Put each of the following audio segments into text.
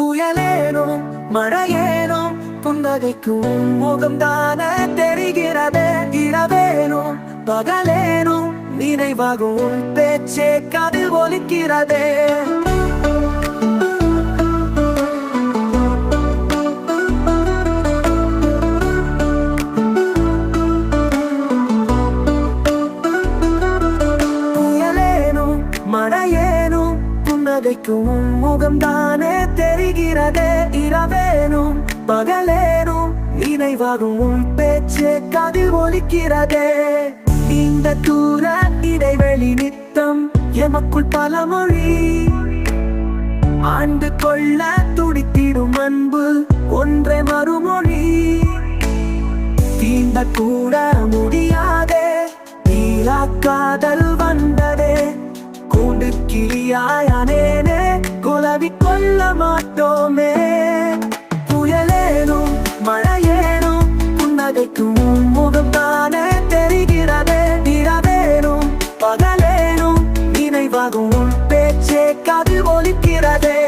புயலேனும் மழையேனும் புன்னகைக்கும் முகம்தான தெரிகிறதே. இரவேனும் பகலேனும் நினைவாகும். பேச்சே கதில் ஒலிக்கிறதே. கதைக்கும் முகம் தானே தெரிகிறதே இரவேனும் பகலேனும் நினைவாகும் உன் பேச்சே காதில் ஒலிக்கிறதே. இந்த தூர இடைவெளி நித்தம் எமக்குள் பல மொழி. ஆண்டு கொள்ள துடித்திடும் அன்பு ஒன்றே மறுமொழி. தீண்ட கூட முடியாதே நீலா காதல் வந்ததே. கூண்டு கிளியாயானே குலவி கொள்ள மாட்டோமே. புயலேனும் மழையேனும் புன்னகைக்கும் முகம் தானே தெரிகிறதே. இரவேனும் பகலேனும் நினைவாகும் பேச்சே காதில் ஒலிக்கிறதே.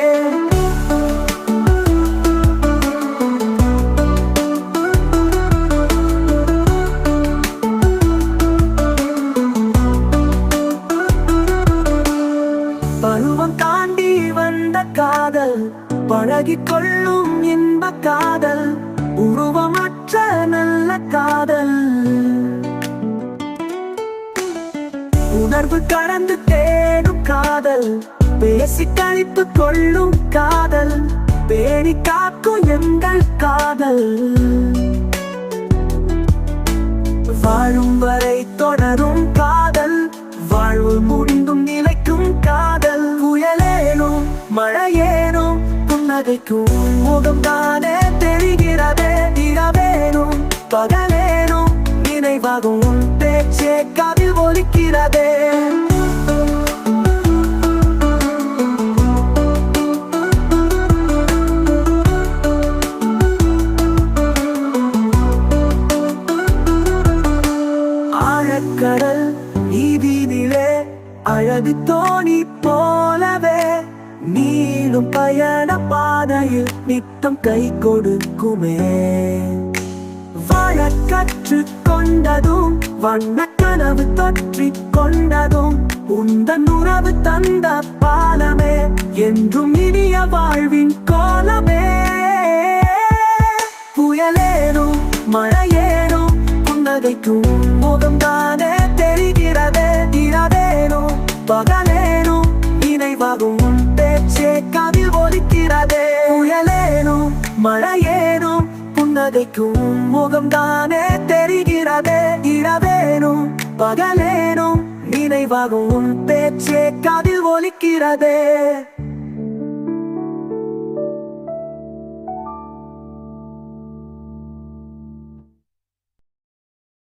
காதல் பழகிக் கொள்ளும் இன்ப காதல் உருவமற்ற நல்ல காதல். உணர்வு கடந்து தேடும் காதல் பேசி கழித்து கொள்ளும் காதல் பேணி காக்கும் எங்கள் காதல். வாழும் வரை தொடரும் காதல் வாழ்வு முடி கதைக்கும் முகம் தானே தெரிகிறதே இரவேனும் பகலேனும் நினைவாகும் பேச்சே காதில் ஒலிக்கிறதே கடல் நீதி நிலே அழகு தோணி போலவே நீளும் பயண பாதையில் நித்தம் கை கொடுக்குமே. வாழ கற்று கொண்டதும் வண்ண கனவு தொற்றி கொண்டதும் உந்தன் உறவு தந்த பாலமே என்றும் இனிய வாழ்வின் கோலமே. புயலேனும் மழையேனும் புன்னகைக்கும் முகம் தானே தெரிகிறதே இரவேனும் பகலேனும் நினைவாகும். உன் பேச்சே ஒலிக்கிறதே. புயலேனும் மழையேனும் புன்னகைக்கும் முகம் தானே தெரிகிறதே. இரவேனும் பகலேனும் நினைவாகும் பேச்சே காதில் ஒலிக்கிறதே.